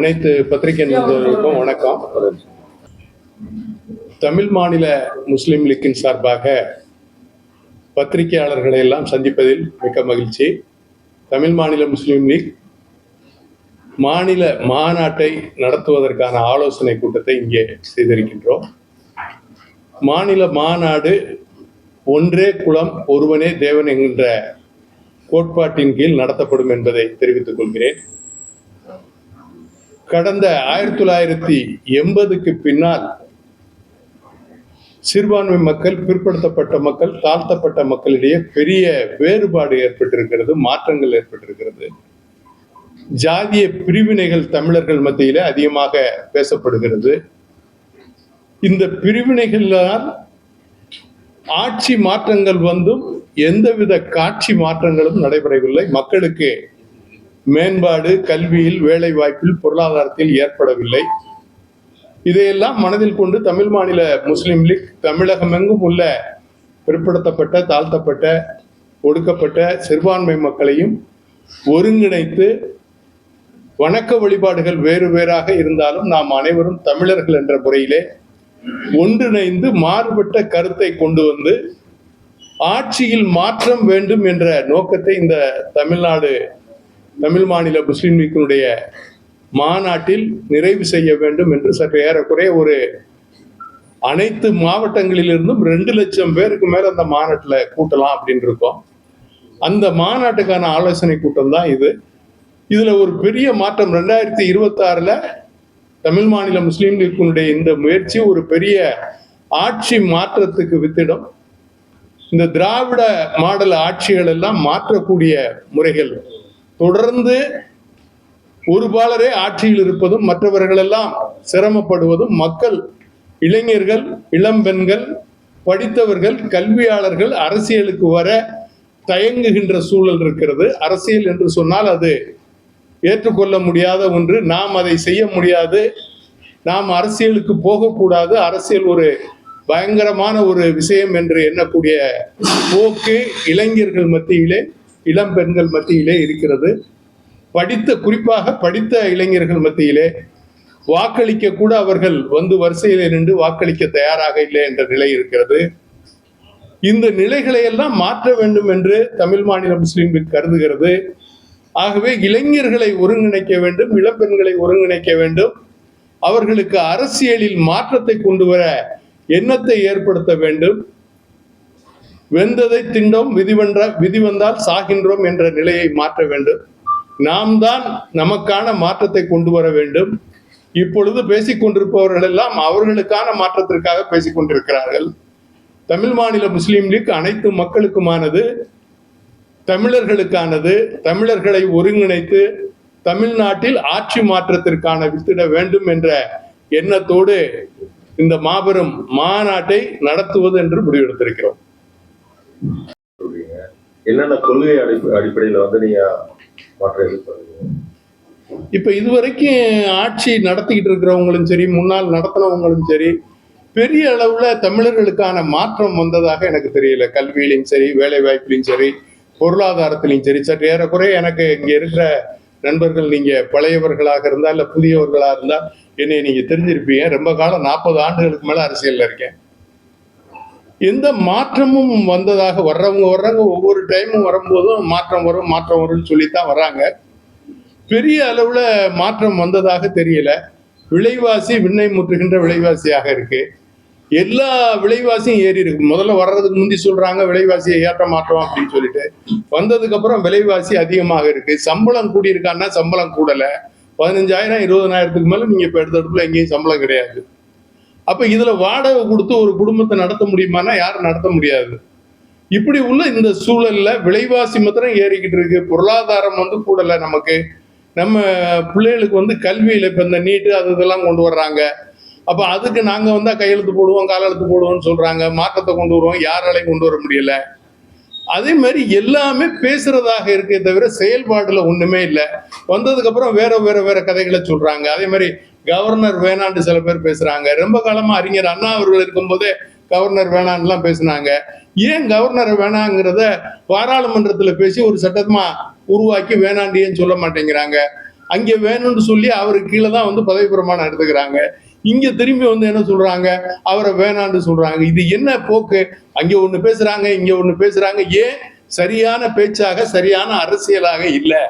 அனைத்து பத்திரிகை நண்பர்களுக்கும் வணக்கம். தமிழ் மாநில முஸ்லீம் லீக்கின் சார்பாக பத்திரிகையாளர்களை எல்லாம் சந்திப்பதில் மிக்க மகிழ்ச்சி. தமிழ் மாநில முஸ்லீம் லீக் மாநில மாநாட்டை நடத்துவதற்கான ஆலோசனை கூட்டத்தை இங்கே செய்திருக்கின்றோம். மாநில மாநாடு ஒன்றே குலம் ஒருவனே தேவன் என்கின்ற கோட்பாட்டின் கீழ் நடத்தப்படும் என்பதை தெரிவித்துக் கொள்கிறேன். கடந்த ஆயிரத்தி தொள்ளாயிரத்தி எண்பதுக்கு பின்னால் சிறுபான்மை மக்கள் பிற்படுத்தப்பட்ட மக்கள் தாழ்த்தப்பட்ட மக்களிடையே பெரிய வேறுபாடு ஏற்பட்டிருக்கிறது மாற்றங்கள் ஏற்பட்டிருக்கிறது. ஜாதிய பிரிவினைகள் தமிழர்கள் மத்தியில அதிகமாக பேசப்படுகிறது. இந்த பிரிவினைகளால் ஆட்சி மாற்றங்கள் வந்தும் எந்தவித காட்சி மாற்றங்களும் நடைபெறவில்லை. மக்களுக்கு மேம்பாடு கல்வியில் வேலை வாய்ப்பில் பொருளாதாரத்தில் ஏற்படவில்லை. இதையெல்லாம் மனதில் கொண்டு தமிழ் மாநில முஸ்லிம் லீக் தமிழகமெங்கும் உள்ள பிற்படுத்தப்பட்ட தாழ்த்தப்பட்ட ஒடுக்கப்பட்ட சிறுபான்மை மக்களையும் ஒருங்கிணைத்து வணக்க வழிபாடுகள் வேறு வேறாக இருந்தாலும் நாம் அனைவரும் தமிழர்கள் என்ற முறையிலே ஒன்றிணைந்து மாறுபட்ட கருத்தை கொண்டு வந்து ஆட்சியில் மாற்றம் வேண்டும் என்ற நோக்கத்தை இந்த தமிழ்நாடு தமிழ் மாநில முஸ்லீம் லீக்கினுடைய மாநாட்டில் நிறைவு செய்ய வேண்டும் என்று சற்று ஏறக்குறைய ஒரு அனைத்து மாவட்டங்களிலிருந்தும் ரெண்டு லட்சம் பேருக்கு மேல அந்த மாநாட்டில் கூட்டலாம் அப்படின்னு இருக்கோம். அந்த மாநாட்டுக்கான ஆலோசனை கூட்டம் தான் இது. இதுல ஒரு பெரிய மாற்றம் ரெண்டாயிரத்தி இருபத்தி ஆறுல தமிழ் மாநில முஸ்லீம் லீக்கினுடைய இந்த முயற்சி ஒரு பெரிய ஆட்சி மாற்றத்துக்கு வித்திடும். இந்த திராவிட மாடல் ஆட்சிகள் எல்லாம் மாற்றக்கூடிய முறைகள் தொடர்ந்து ஒரு பாலரே ஆட்சியில் இருப்பதும் மற்றவர்கள் எல்லாம் சிரமப்படுவதும் மக்கள் இளைஞர்கள் இளம்பெண்கள் படித்தவர்கள் கல்வியாளர்கள் அரசியலுக்கு வர தயங்குகின்ற சூழல் இருக்கிறது. அரசியல் என்று சொன்னால் அது ஏற்றுக்கொள்ள முடியாத ஒன்று. நாம் அதை செய்ய முடியாது. நாம் அரசியலுக்கு போகக்கூடாது. அரசியல் ஒரு பயங்கரமான ஒரு விஷயம் என்று எண்ணக்கூடிய போக்கு இளைஞர்கள் மத்தியிலே இளம் பெண்கள் மத்தியிலே இருக்கிறது. படித்த குறிப்பாக படித்த இளைஞர்கள் மத்தியிலே வாக்களிக்க கூட அவர்கள் வந்து வரிசையிலே நின்று வாக்களிக்க தயாராக இல்லை என்ற நிலை இருக்கிறது. இந்த நிலைகளை எல்லாம் மாற்ற வேண்டும் என்று தமிழ் மாநில முஸ்லீம் கருதுகிறது. ஆகவே இளைஞர்களை ஒருங்கிணைக்க வேண்டும் இளம்பெண்களை ஒருங்கிணைக்க வேண்டும். அவர்களுக்கு அரசியலில் மாற்றத்தை கொண்டு வர எண்ணத்தை ஏற்படுத்த வேண்டும். வெந்ததை திண்டோம் விதி வென்ற விதி வந்தால் சாகின்றோம் என்ற நிலையை மாற்ற வேண்டும். நாம் தான் நமக்கான மாற்றத்தை கொண்டு வர வேண்டும். இப்பொழுது பேசிக் கொண்டிருப்பவர்கள் எல்லாம் அவர்களுக்கான மாற்றத்திற்காக பேசிக்கொண்டிருக்கிறார்கள். தமிழ் மாநில முஸ்லீம் லீக் அனைத்து மக்களுக்குமானது தமிழர்களுக்கானது தமிழர்களை ஒருங்கிணைத்து தமிழ்நாட்டில் ஆட்சி மாற்றத்திற்கான வித்திட வேண்டும் என்ற எண்ணத்தோடு இந்த மாபெரும் மாநாட்டை நடத்துவது என்று முடிவெடுத்திருக்கிறோம். சொல்றீங்க. என்னென்ன கொள்கை அடிப்ப அடிப்படையில வந்து நீங்க மாற்றம் எதிர்பார்க்கறீங்க இப்ப இதுவரைக்கும் ஆட்சி நடத்திக்கிட்டு இருக்கிறவங்களும் சரி முன்னால் நடத்தினவங்களும் சரி பெரிய அளவுல தமிழர்களுக்கான மாற்றம் வந்ததாக எனக்கு தெரியல. கல்வியிலையும் சரி வேலை வாய்ப்புலையும் சரி பொருளாதாரத்திலையும் சரி. சற்று ஏறக்குறைய எனக்கு இங்க இருக்கிற நண்பர்கள் நீங்க பழையவர்களாக இருந்தா இல்ல புதியவர்களா இருந்தா என்னை நீங்க தெரிஞ்சிருப்பீங்க. ரொம்ப காலம் நாற்பது ஆண்டுகளுக்கு மேல அரசியல்ல இருக்கேன். எந்த மாற்றமும் வந்ததாக வர்றவங்க வர்றவங்க ஒவ்வொரு டைமும் வரும்போதும் மாற்றம் வரும் மாற்றம் வரும்னு சொல்லித்தான் வர்றாங்க. பெரிய அளவில் மாற்றம் வந்ததாக தெரியல. விலைவாசி விண்ணை முற்றுகின்ற விலைவாசியாக இருக்கு. எல்லா விலைவாசியும் ஏறி இருக்கு. முதல்ல வர்றதுக்கு முந்தி சொல்றாங்க விலைவாசியை ஏற்ற மாற்றம் அப்படின்னு சொல்லிட்டு. வந்ததுக்கு அப்புறம் விலைவாசி அதிகமாக இருக்கு. சம்பளம் கூடியிருக்கான்னா சம்பளம் கூடல. பதினஞ்சாயிரம் இருபதனாயிரத்துக்கு மேலே நீங்கள் இப்போ எடுத்த இடத்துல எங்கேயும் சம்பளம் கிடையாது. அப்ப இதுல வாடகை கொடுத்து ஒரு குடும்பத்தை நடத்த முடியுமானா யாரும் நடத்த முடியாது. இப்படி உள்ள இந்த சூழல்ல விலைவாசி மாத்திரம் ஏறிக்கிட்டு இருக்கு. பொருளாதாரம் வந்து கூடல நமக்கு. நம்ம பிள்ளைகளுக்கு வந்து கல்வியில இப்ப இந்த நீட்டு அது இதெல்லாம் கொண்டு வர்றாங்க. அப்ப அதுக்கு நாங்க வந்தா கையெழுத்து போடுவோம் காலெழுத்து போடுவோம்னு சொல்றாங்க. மாற்றத்தை கொண்டு வருவோம் யாராலையும் கொண்டு வர முடியல. அதே மாதிரி எல்லாமே பேசுறதாக இருக்கே தவிர செயல்பாடுல ஒண்ணுமே இல்லை. வந்ததுக்கு அப்புறம் வேற வேற வேற கதைகளை சொல்றாங்க. அதே மாதிரி கவர்னர் வேணான்ட்டு சில பேர் பேசுறாங்க. ரொம்ப காலமா அறிஞர் அண்ணா அவர்கள் இருக்கும்போதே கவர்னர் வேணான்னுலாம் பேசுனாங்க. ஏன் கவர்னர் வேணாங்கிறத பாராளுமன்றத்தில் பேசி ஒரு சட்டமா உருவாக்கி வேணாண்டியன்னு சொல்ல மாட்டேங்கிறாங்க? அங்கே வேணும்னு சொல்லி அவருக்கு கீழே தான் வந்து பதவி பிரமாணம் எடுத்துக்கிறாங்க. இங்க திரும்பி வந்து என்ன சொல்றாங்க? அவரை வேணான்னு சொல்றாங்க. இது என்ன போக்கு? அங்கே ஒன்று பேசுறாங்க இங்கே ஒன்று பேசுறாங்க. ஏன் சரியான பேச்சாக சரியான அரசியலாக இல்லை.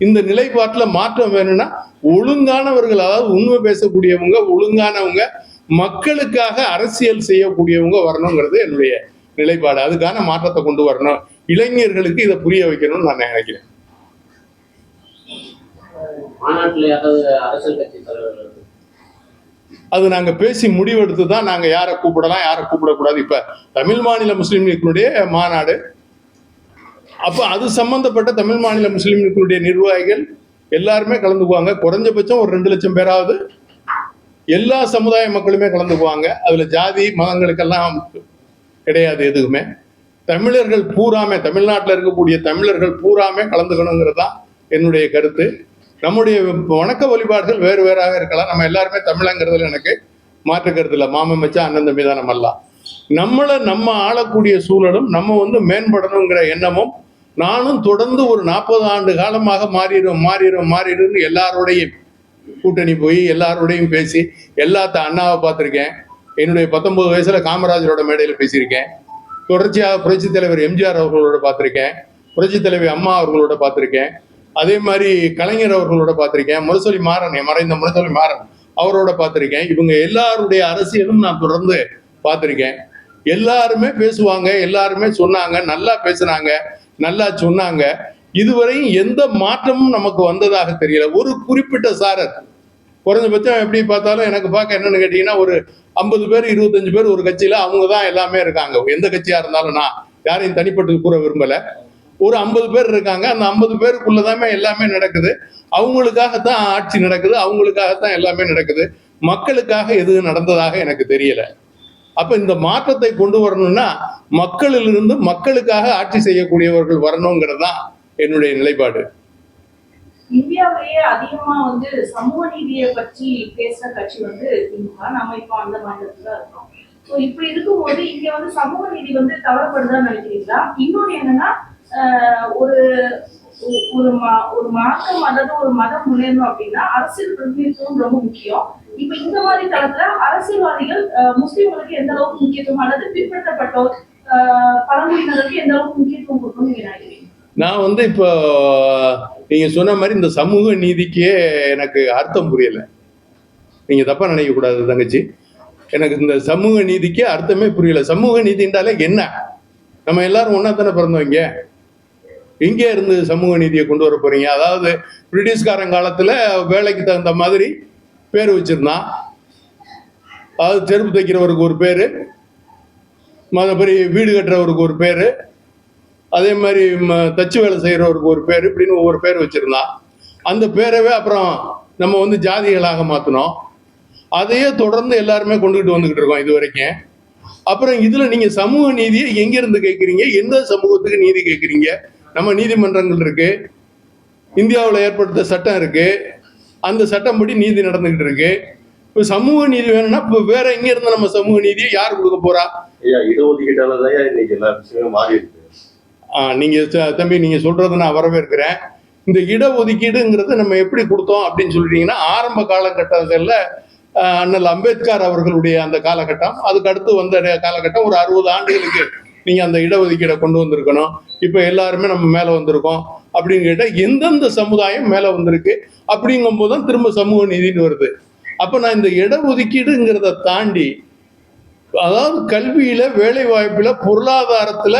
இந்த நிலைப்பாட்டுல மாற்றம் வேணும்னா ஒழுங்கானவர்கள் அதாவது உண்மை பேசக்கூடியவங்க ஒழுங்கானவங்க மக்களுக்காக அரசியல் செய்யக்கூடியவங்க வரணுங்கிறது என்னுடைய நிலைப்பாடு. அதுக்கான மாற்றத்தை கொண்டு வரணும். இளைஞர்களுக்கு இதை புரிய வைக்கணும்னு நான் நினைக்கிறேன். அது நாங்க பேசி முடிவெடுத்து தான் நாங்க யாரை கூப்பிடலாம் யாரை கூப்பிடக்கூடாது. இப்ப தமிழ் மாநில முஸ்லீம் லீக்கினுடைய மாநாடு அப்போ அது சம்பந்தப்பட்ட தமிழ் மாநில முஸ்லீம்களுடைய நிர்வாகிகள் எல்லாருமே கலந்துக்குவாங்க. குறைஞ்சபட்சம் ஒரு ரெண்டு லட்சம் பேராவது எல்லா சமுதாய மக்களுமே கலந்துக்குவாங்க. அதில் ஜாதி மதங்களுக்கெல்லாம் கிடையாது எதுவுமே. தமிழர்கள் பூராமே தமிழ்நாட்டில் இருக்கக்கூடிய தமிழர்கள் பூராமே கலந்துக்கணுங்கிறது தான் என்னுடைய கருத்து. நம்முடைய வணக்க வழிபாடுகள் வேறு வேறாக இருக்கலாம். நம்ம எல்லாருமே தமிழங்கிறதுல எனக்கு மாற்று கருத்து இல்லை. மாமன் மச்சான் அண்ணன் தம்பி தான் நம்மெல்லாம். நம்மளை நம்ம ஆளக்கூடிய சூழலும் நம்ம வந்து மேம்படணுங்கிற எண்ணமும் நானும் தொடர்ந்து ஒரு நாற்பது ஆண்டு காலமாக மாறிடும் மாறிடும் மாறிடும் எல்லாரோடையும் கூட்டணி போய் எல்லாரோடையும் பேசி எல்லாத்த அண்ணாவை பார்த்துருக்கேன். என்னுடைய பத்தொன்பது வயசுல காமராஜரோட மேடையில் பேசியிருக்கேன். தொடர்ச்சியாக புரட்சி தலைவர் எம்ஜிஆர் அவர்களோட பார்த்துருக்கேன். புரட்சி தலைவி அம்மா அவர்களோட பார்த்துருக்கேன். அதே மாதிரி கலைஞர் அவர்களோட பார்த்துருக்கேன். முரசொலி மாறன் என் மறைந்த முரசொலி மாறன் அவரோட பார்த்துருக்கேன். இவங்க எல்லாருடைய அரசியலும் நான் தொடர்ந்து பார்த்துருக்கேன். எல்லாருமே பேசுவாங்க எல்லாருமே சொன்னாங்க நல்லா பேசுனாங்க. நல்லா சொன்னாங்க. இதுவரையும் எந்த மாற்றமும் நமக்கு வந்ததாக தெரியல. ஒரு குறிப்பிட்ட சாரர் குறைஞ்சபட்சம் எப்படி பார்த்தாலும் எனக்கு பார்க்க என்னன்னு கேட்டீங்கன்னா ஒரு ஐம்பது பேர் இருபத்தஞ்சு பேர் ஒரு கட்சியில அவங்க தான் எல்லாமே இருக்காங்க. எந்த கட்சியா இருந்தாலும் நான் யாரையும் தனிப்பட்டு கூற விரும்பல. ஒரு ஐம்பது பேர் இருக்காங்க. அந்த ஐம்பது பேருக்குள்ளதாமே எல்லாமே நடக்குது. அவங்களுக்காகத்தான் ஆட்சி நடக்குது. அவங்களுக்காகத்தான் எல்லாமே நடக்குது. மக்களுக்காக எதுவும் நடந்ததாக எனக்கு தெரியலை. அப்ப இந்த மாற்றத்தை கொண்டு வரணும்னா மக்களிலிருந்து மக்களுக்காக ஆட்சி செய்யக்கூடியவர்கள் வரணுங்கிறது தான் என்னுடைய நிலைப்பாடு. இந்தியாவிலேயே அதிகமா வந்து சமூக நீதியை பற்றி பேசுற கட்சி வந்து திமுக நம்ம இப்போ அந்த மாநிலத்துல இருக்கோம். ஸோ இப்படி இருக்கும்போது இங்க வந்து சமூக நீதி வந்து தவறப்படுதான்னு நினைக்கிறீங்களா? இன்னொன்னு என்னன்னா ஆஹ் ஒரு ஒரு மா- ஒரு மார்க்கம் அல்லது ஒரு மதம் முன்னேறணும் அப்படின்னா அரசியல் பிரதிநிதித்துவம் ரொம்ப முக்கியம். இப்ப இந்த மாதிரி தளத்துல அரசியல்வாதிகள் ஆஹ் முஸ்லிம்களுக்கு எந்த அளவுக்கு முக்கியத்துவம் அல்லது பிற்படுத்தப்பட்டோர் பழங்குடியினருக்கு எந்த அளவுக்கு முக்கியத்துவம் கொடுக்கணும் நீங்க நினைக்கிறீங்க? நான் வந்து இப்போ நீங்க சொன்ன மாதிரி இந்த சமூக நீதிக்கே எனக்கு அர்த்தம் புரியல. நீங்க தப்பா நினைக்க கூடாது தங்கச்சி. எனக்கு இந்த சமூக நீதிக்கே அர்த்தமே புரியல. சமூக நீதின்றாலே என்ன? நம்ம எல்லாரும் ஒன்னா தானே பிறந்தவங்க எங்கே இருந்து சமூக நீதியை கொண்டு வர போறீங்க. அதாவது பிரிட்டிஷ்காரன் காலத்துல வேலைக்கு தகுந்த மாதிரி பேர் வச்சுருந்தான் அது செருப்பு தைக்கிறவருக்கு ஒரு பேர். மற்றபடி வீடு கட்டுறவருக்கு ஒரு பேர். அதே மாதிரி ம- தச்சு வேலை செய்கிறவருக்கு ஒரு பேர் இப்படின்னு ஒவ்வொரு பேர் வச்சிருந்தான் அந்த பேரவே அப்புறம் நம்ம வந்து ஜாதிகளாக மாற்றினோம் அதையே தொடர்ந்து எல்லாருமே கொண்டுகிட்டு வந்துக்கிட்டு இருக்கோம் இது வரைக்கும். அப்புறம் இதில் நீங்கள் சமூக நீதியை எங்கேருந்து கேட்குறீங்க எந்த சமூகத்துக்கு நீதி கேட்குறீங்க நம்ம நீதிமன்றங்கள் இருக்குது இந்தியாவில் ஏற்படுத்த சட்டம் இருக்குது அந்த சட்டம்படி நீதி நடந்துகிட்டு இருக்கு. இப்போ சமூக நீதி வேணும்னா இப்போ வேற எங்க இருந்து நம்ம சமூக நீதியை யார் கொடுக்க போறா? ஐயா இடஒதுக்கீட்டால தான் இன்னைக்கு எல்லா விஷயமும் மாறி இருக்கு. நீங்க தம்பி நீங்க சொல்றதை நான் வரவேற்கிறேன். இந்த இடஒதுக்கீடுங்கிறது நம்ம எப்படி கொடுத்தோம் அப்படின்னு சொல்லிட்டீங்கன்னா ஆரம்ப காலகட்டங்களில் அண்ணல் அம்பேத்கர் அவர்களுடைய அந்த காலகட்டம். அதுக்கு அடுத்து வந்த காலகட்டம் ஒரு அறுபது ஆண்டுகளுக்கு நீங்க அந்த இடஒதுக்கீடை கொண்டு வந்திருக்கணும். இப்போ எல்லாருமே நம்ம மேல வந்திருக்கோம் அப்படின்னு கேட்டால் எந்தெந்த சமுதாயம் மேல வந்திருக்கு அப்படிங்கும்போது தான் திரும்ப சமூக நீதினு வருது. அப்ப நான் இந்த இடஒதுக்கீடுங்கிறத தாண்டி அதாவது கல்வியில வேலை வாய்ப்பில் பொருளாதாரத்துல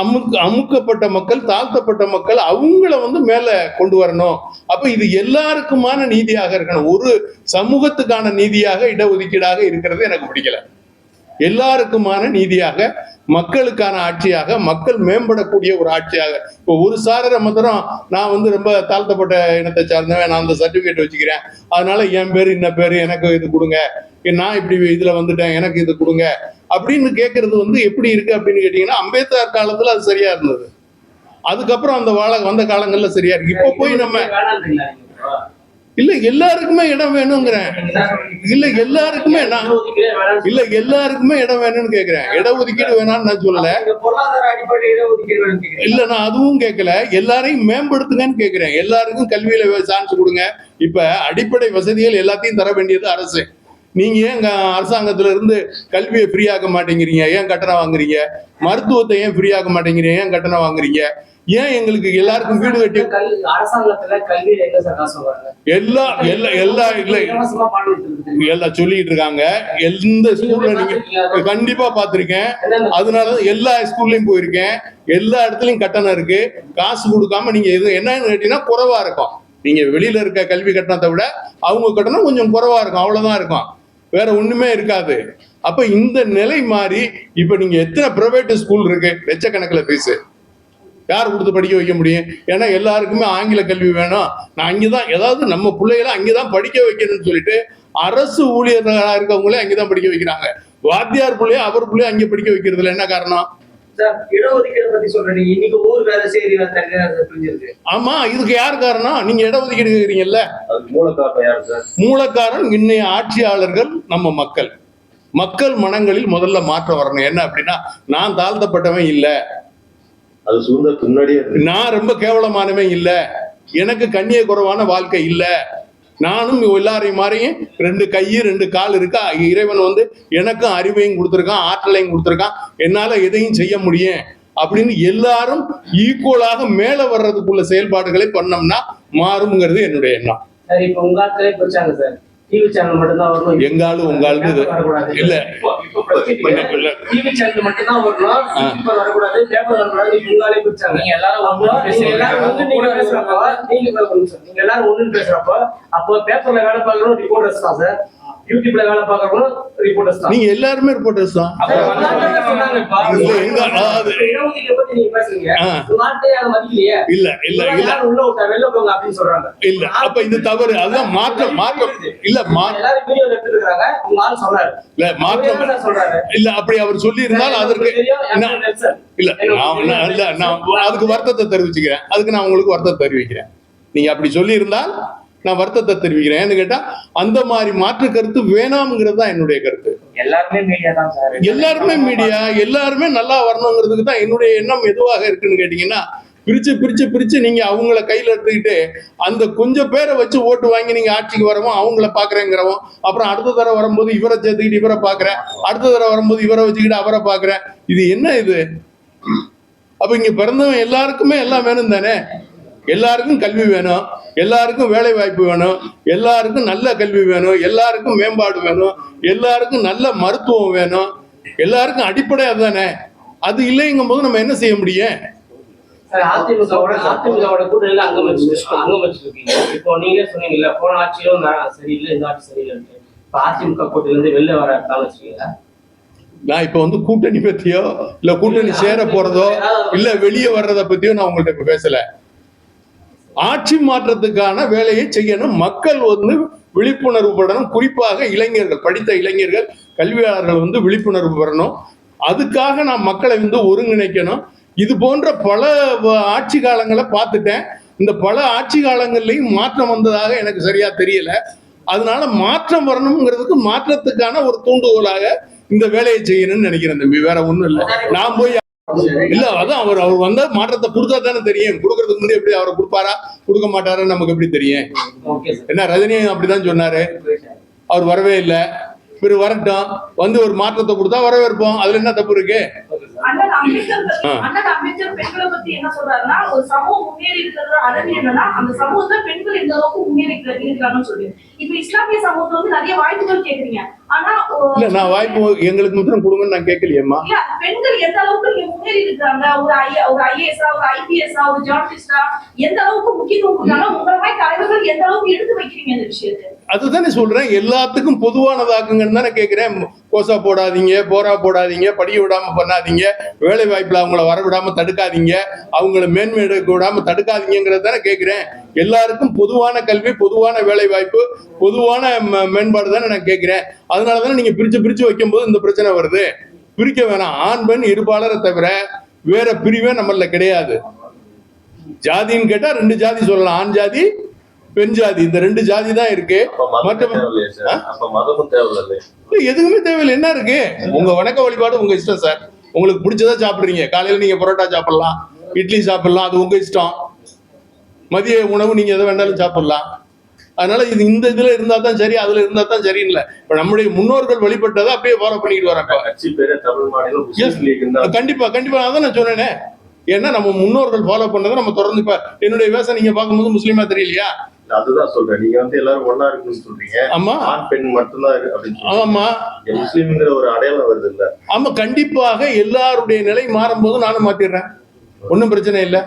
அமுக்கு அமுக்கப்பட்ட மக்கள் தாழ்த்தப்பட்ட மக்கள் அவங்கள வந்து மேல கொண்டு வரணும். அப்ப இது எல்லாருக்குமான நீதியாக இருக்கணும். ஒரு சமூகத்துக்கான நீதியாக இடஒதுக்கீடாக இருக்கிறது எனக்கு பிடிக்கல. எல்லாருக்குமான நீதியாக மக்களுக்கான ஆட்சியாக மக்கள் மேம்படக்கூடிய ஒரு ஆட்சியாக. இப்போ ஒரு சாரரை மாத்திரம் நான் வந்து ரொம்ப தாழ்த்தப்பட்ட இனத்தை சார்ந்தவன். நான் அந்த சர்டிஃபிகேட் வச்சுக்கிறேன். அதனால என் பேர் இன்ன பேர் எனக்கு இது கொடுங்க. நான் இப்படி இதுல வந்துட்டேன் எனக்கு இது கொடுங்க. அப்படின்னு கேட்கறது வந்து எப்படி இருக்கு அப்படின்னு கேட்டீங்கன்னா அம்பேத்கர் காலத்துல அது சரியா இருந்தது. அதுக்கப்புறம் அந்த வாழ வந்த காலங்கள்ல சரியா இருக்கு. இப்போ போய் நம்ம இல்ல எல்லாருக்குமே இடம் வேணுங்கிறேன் இல்ல எல்லாருக்குமே நான் இல்ல எல்லாருக்குமே இடம் வேணும்னு கேக்குறேன். இடஒதுக்கீடு வேணாம்னு நான் சொல்லல. இல்ல நான் அதுவும் கேட்கல எல்லாரையும் மேம்படுத்துங்கன்னு கேக்குறேன். எல்லாருக்கும் கல்வியில சான்ஸ் கொடுங்க. இப்ப அடிப்படை வசதிகள் எல்லாத்தையும் தர வேண்டியது அரசு. நீங்க ஏன் இங்க அரசாங்கத்துல இருந்து கல்வியை ஃப்ரீ ஆக்க மாட்டேங்கிறீங்க? ஏன் கட்டணம் வாங்குறீங்க? மருத்துவத்தை ஏன் ஃப்ரீ ஆக்க மாட்டேங்கிறீங்க? ஏன் கட்டணம் வாங்குறீங்க? ஏன் எங்களுக்கு எல்லாருக்கும் வீடு கட்டி எல்லா எல்லா எல்லா இல்ல. எல்லாம் சொல்லிட்டு இருக்காங்க. எந்த ஸ்கூல்ல நீங்க கண்டிப்பா பாத்திருக்கேன். அதனால எல்லா ஸ்கூல்லையும் போயிருக்கேன். எல்லா இடத்துலயும் கட்டணம் இருக்கு. காசு கொடுக்காம நீங்க எது என்னன்னு கேட்டீங்கன்னா குறைவா இருக்கும். நீங்க வெளியில இருக்க கல்வி கட்டணத்தை விட அவங்க கட்டணம் கொஞ்சம் குறைவா இருக்கும். அவ்வளவுதான் இருக்கும். வேற ஒண்ணுமே இருக்காது. அப்ப இந்த நிலை மாறி இப்ப நீங்க எத்தனை பிரைவேட் ஸ்கூல் இருக்கு? லட்சக்கணக்கில் ஃபீஸ் யார் கொடுத்து படிக்க வைக்க முடியும்? ஏன்னா எல்லாருக்குமே ஆங்கில கல்வி வேணும். நான் அங்கேதான் ஏதாவது நம்ம பிள்ளைகளை அங்கேதான் படிக்க வைக்கணும்னு சொல்லிட்டு அரசு ஊழியர்களாக இருக்கவங்களே அங்கேதான் படிக்க வைக்கிறாங்க. வாத்தியார் பிள்ளைய அவர் பிள்ளைய அங்கே படிக்க வைக்கிறதுல என்ன காரணம்? ஆமா இதுக்கு யார் காரணம்? நீங்க இடஒதுக்கீடு கேக்குறீங்கல்ல? அதுக்கு மூல காரணம் யாரு சார்? மூலக்காரன் இன்னைய ஆட்சியாளர்கள் நம்ம மக்கள். மக்கள் மனங்களில் முதல்ல மாற்றம் வரணும். என்ன அப்படின்னா நான் தாழ்த்தப்பட்டவன் இல்ல. அது சுதந்திரத்துக்கு முன்னாடியே இருக்கு. நான் ரொம்ப கேவலமானவன் இல்ல. எனக்கு கண்ணிய குறைவான வாழ்க்கை இல்ல. நானும் எல்லாரையும் மாதிரியும் ரெண்டு கை ரெண்டு கால் இருக்கா? இறைவன் வந்து எனக்கும் அறிவையும் கொடுத்துருக்கான் ஆற்றலையும் கொடுத்துருக்கான். என்னால எதையும் செய்ய முடியும் அப்படின்னு எல்லாரும் ஈக்குவலாக மேல வர்றதுக்குள்ள செயல்பாடுகளை பண்ணோம்னா மாறுங்கிறது என்னுடைய எண்ணம். சார் இப்ப உங்க ஆட்களே சார். டிவி சேனல் மட்டும்தான் வரணும். எங்காலும் உங்காலும். இல்ல. டிவி சேனல் மட்டும்தான் வரணும். ஆ. பேப்பர் வரக்கூடாது. பேப்பர் வரக்கூடாது. இப்ப உங்காலே பிரிச்சாங்க நீங்க எல்லாரும் நீங்க எல்லாரும் வந்து நீங்க பேசுறப்போ நீங்க. நீங்க எல்லாரும் ஒண்ணுன்னு பேசுறப்போ அப்போ பேப்பர்ல வேலை பார்க்கறோம் ரிப்போர்ட்டர்ஸ் தான் சார் யூடியூப்ல வேலை ரிப்போர்ட்டர்ஸ் நீங்க எல்லாருமே ரிப்போர்ட்டர்ஸ் தான். இல்ல, எங்க அதாவது- இல்ல இல்ல இல்ல. எல்லாரும் உள்ள விட்டா வெளில போங்க அப்படின்னு சொல்றாங்க. இல்ல அப்ப இது தவறு. அதுதான் மாற்றம் மாற்றம். இல்ல மா எல்லாரும் வீடியோ எடுத்துட்டு இருக்காங்க உங்க ஆள் சொன்னாரு. இல்ல மாற்றம். அவரே தான் சொல்றாரு? இல்ல அப்படி அவர் சொல்லி இருந்தால் அதற்கு இல்ல நான் அதுக்கு வருத்தத்தை தெரிவிச்சுக்கிறேன். அதுக்கு நான் உங்களுக்கு வருத்தத்தை தெரிவிக்கிறேன். நீங்க அப்படி சொல்லி இருந்தால் நான் வருத்தத்தை தெரிவிக்கிறேன். ஏன்னு கேட்டா அந்த மாதிரி மாற்று கருத்து வேணாம்ங்கிறது தான் என்னுடைய கருத்து. எல்லாருமே மீடியா தான் சார் எல்லாருமே மீடியா எல்லாருமே நல்லா வரணுங்கிறதுக்கு தான் என்னுடைய எண்ணம் எதுவாக இருக்குன்னு கேட்டீங்கன்னா பிரிச்சு பிரிச்சு பிரிச்சு நீங்க அவங்கள கையில எடுத்துக்கிட்டு அந்த கொஞ்சம் பேரை வச்சு ஓட்டு வாங்கி நீங்க ஆட்சிக்கு வரவும் அவங்கள பாக்குறேங்கிறவும் அப்புறம் அடுத்த தடவை வரும்போது இவரை சேர்த்துக்கிட்டு இவரை பாக்குறேன். அடுத்த தடவை வரும்போது இவரை வச்சுக்கிட்டு அவரை பாக்குறேன். இது என்ன இது? அப்ப இங்க பிறந்தவன் எல்லாருக்குமே எல்லாம் வேணும் தானே? எல்லாருக்கும் கல்வி வேணும். எல்லாருக்கும் வேலை வாய்ப்பு வேணும். எல்லாருக்கும் நல்ல கல்வி வேணும். எல்லாருக்கும் மேம்பாடு வேணும். எல்லாருக்கும் நல்ல மருத்துவம் வேணும். எல்லாருக்கும் அடிப்படை அதுதானே. அது இல்லைங்கும் போது நம்ம என்ன செய்ய முடியும்? சார், அதிமுகவோட அதிமுகவோட கூட்டணியில அங்கம் வச்சு அங்கம் வச்சிருக்கீங்க. இப்போ நீங்களே சொன்னீங்கல்ல போன ஆட்சியிலும் நான் சரியில்லை இந்த ஆட்சி சரியில்லைன்ட்டு இப்ப அதிமுக கூட்டணியில இருந்து வெளில வர இருக்கான்னு வச்சுக்கீங்க நான் இப்ப வந்து கூட்டணி பத்தியோ இல்ல கூட்டணி சேர போறதோ இல்ல வெளியே வர்றத பத்தியோ நான் உங்கள்ட்ட இப்ப பேசல. ஆட்சி மாற்றத்துக்கான வேலையை செய்யணும். மக்கள் வந்து விழிப்புணர்வு பெறணும். குறிப்பாக இளைஞர்கள் படித்த இளைஞர்கள் கல்வியாளர்கள் வந்து விழிப்புணர்வு பெறணும். அதுக்காக நான் மக்களை வந்து ஒருங்கிணைக்கணும். இது போன்ற பல வ- ஆட்சி காலங்களை பார்த்துட்டேன். இந்த பல ஆட்சி காலங்கள்லையும் மாற்றம் வந்ததாக எனக்கு சரியா தெரியல. அதனால மாற்றம் வரணுங்கிறதுக்கு மாற்றத்துக்கான ஒரு தூண்டுகோலாக இந்த வேலையை செய்யணும்னு நினைக்கிறேன் தம்பி. வேற ஒன்றும் இல்லை. நான் போய் இல்ல அதான் அவர் அவர் வந்தா மாற்றத்தை கொடுத்தா தானே தெரியும். கொடுக்கறதுக்கு முன்னாடி எப்படி அவரை கொடுப்பாரா? கொடுக்க மாட்டாருன்னு நமக்கு எப்படி தெரியும்? என்ன ரஜினியும் அப்படிதான் சொன்னாரு. அவர் வரவே இல்லை. பிறகு வரட்டும். வந்து ஒரு மாற்றத்தை கொடுத்தா வரவேற்போம். அதுல என்ன தப்பு இருக்கு? அண்ணன் அம்பேத்கர் பத்தி- ஆ. அண்ணன் அம்பேத்கர் பெண்களை பத்தி என்ன சொல்றாருன்னா ஒரு சமூகம் முன்னேறி இருக்கிறது அழகு என்னன்னா அந்த சமூகத்துல பெண்கள் எந்த அளவுக்கு முன்னேறி இருக்கிற- இருக்காங்கன்னு சொல்லி இப்ப இஸ்லாமிய சமூகத்துல வந்து நிறைய வாய்ப்புகள் கேக்குறீங்க. ஆனா ஒ- இல்ல நான் வாய்ப்பு எங்களுக்கு மட்டும் கொடுங்கன்னு நான் கேட்கலையேம்மா பெண்கள் எந்த அளவுக்கு முன்னேறி இருக்காங்க ஒரு ஒரு ஐஏஎஸ்ஆ ஒரு ஐபிஎஸ்ஆ ஒரு ஜேர்னலிஸ்டா எந்த அளவுக்கு முக்கியத்துவம் கொடுத்தாங்க உங்களை மாதிரி தலைவர்கள் எந்த அளவுக்கு எடுத்து வைக்கிறீங்க இந்த விஷயத்தை? அதுதானே சொல்றேன். எல்லாத்துக்கும் பொதுவானதாக்குங்கன்னு தானே கேட்கிறேன் கோசா போடாதீங்க போரா போடாதீங்க படிய விடாம பண்ணாதீங்க வேலை வாய்ப்புல அவங்கள வரவிடாம தடுக்காதீங்க அவங்கள மேன்மேடுக்க விடாம தடுக்காதீங்கிறது தானே கேட்கிறேன் எல்லாருக்கும் பொதுவான கல்வி பொதுவான வேலை வாய்ப்பு பொதுவான ம- மேம்பாடு தானே நான் கேட்கிறேன் அதனால தானே நீங்க பிரிச்சு பிரிச்சு வைக்கும்போது இந்த பிரச்சனை வருது. பிரிக்க வேணாம். ஆண் பெண் இருபாலரை தவிர வேற பிரிவே நம்மள கிடையாது. ஜாதின்னு கேட்டா ரெண்டு ஜாதி சொல்லலாம். ஆண் ஜாதி பெண் ஜாதி. இந்த ரெண்டு ஜாதி தான் இருக்கு. அப்ப மதம் மற்ற- தேவையில்லையே சார். அப்ப மதமும் தேவையில்லை இல்ல, எதுவுமே தேவையில்லை. என்ன இருக்கு? உங்க வணக்க வழிபாடு உங்க இஷ்டம் சார். உங்களுக்கு பிடிச்சதா சாப்பிடுறீங்க. காலையில நீங்க பரோட்டா சாப்பிடலாம். இட்லி சாப்பிடலாம். அது உங்க இஷ்டம். மதிய உணவு நீங்க எதை வேணாலும் சாப்பிடலாம். அதனால இது இந்த இதுல இருந்தா தான் சரி அதுல இருந்தா தான் சரின்னு இல்ல. இப்ப நம்முடைய முன்னோர்கள் வழிபட்டதை அப்படியே ஃபாலோ பண்ணிட்டு வராங்க கண்டிப்பா கண்டிப்பா. அதான் நான் சொன்னேனே. ஏன்னா நம்ம முன்னோர்கள் ஃபாலோ பண்ணதை நம்ம தொடர்ந்து இப்ப என்னுடைய வேஷம் நீங்க பார்க்கும்போது முஸ்லீமா தெரியலையா? அதுதான் சொல்றேன். நீங்க வந்து எல்லாரும் ஒண்ணா இருக்குன்னு சொல்றீங்க. ஆமா. ஆண் பெண் மட்டும்தான் இருக்கு அப்படின்னு. ஆமா. முஸ்லீம்ங்கிற ஒரு அடையாளம் வருது இல்ல ஆமா கண்டிப்பாக எல்லாருடைய நிலை மாறும்போது நானும் மாத்திடுறேன். ஒன்றும் பிரச்சனை இல்லை.